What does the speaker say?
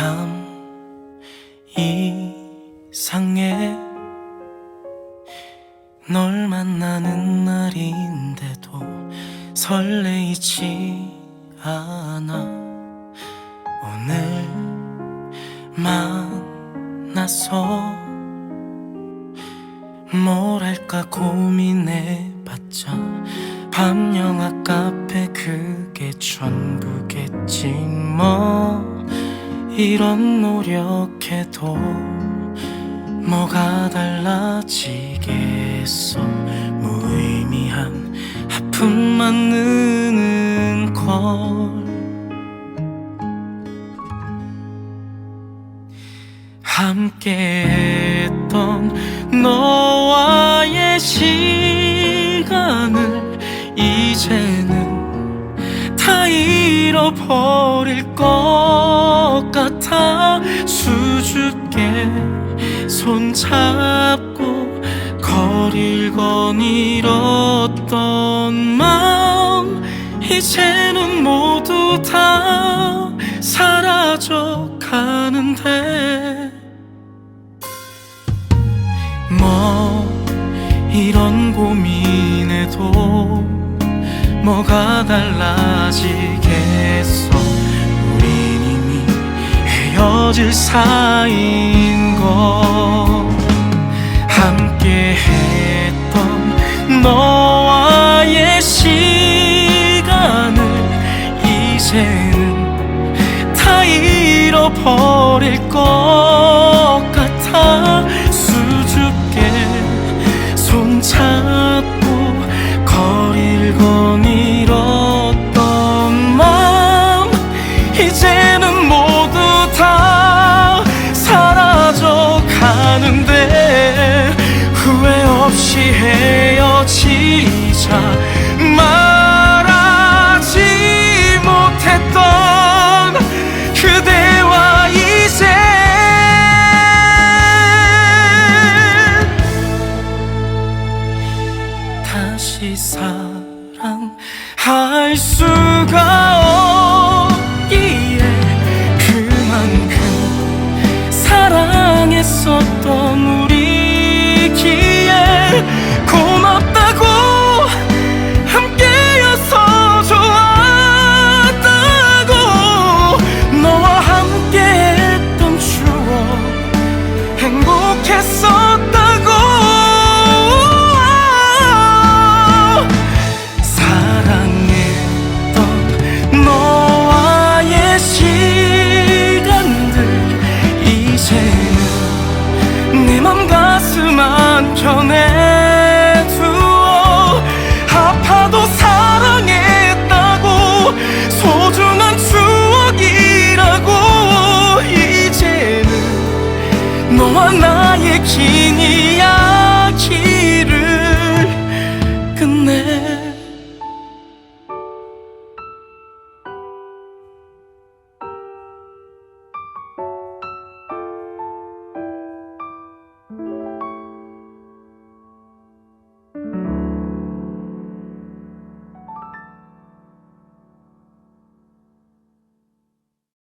참 이상해. 널 만나는 날인데도 설레이지 않아. 오늘 만나서 뭘 할까 고민해봤자 밤 영화 카페 그게 전부겠지 뭐 이런 노력해도 뭐가 달라지겠어? 무의미한 아픔만 느는 걸. 함께 했던 너와의 시간을 이제는 다 잃어버릴 것 같아 수줍게 손잡고 거릴 건 잃었던 마음. 이제는 모두 다 사라져 가는데 뭐 이런 고민에도 뭐가 달라지겠어 헤어질 사이인 걸 함께 했던 너와의 시간을 이제는 다 잃어버릴 것 같아. 수줍게 손잡고 건잃 차 말하지 못했던 그대와 이제 다시 사랑할 수가 없기에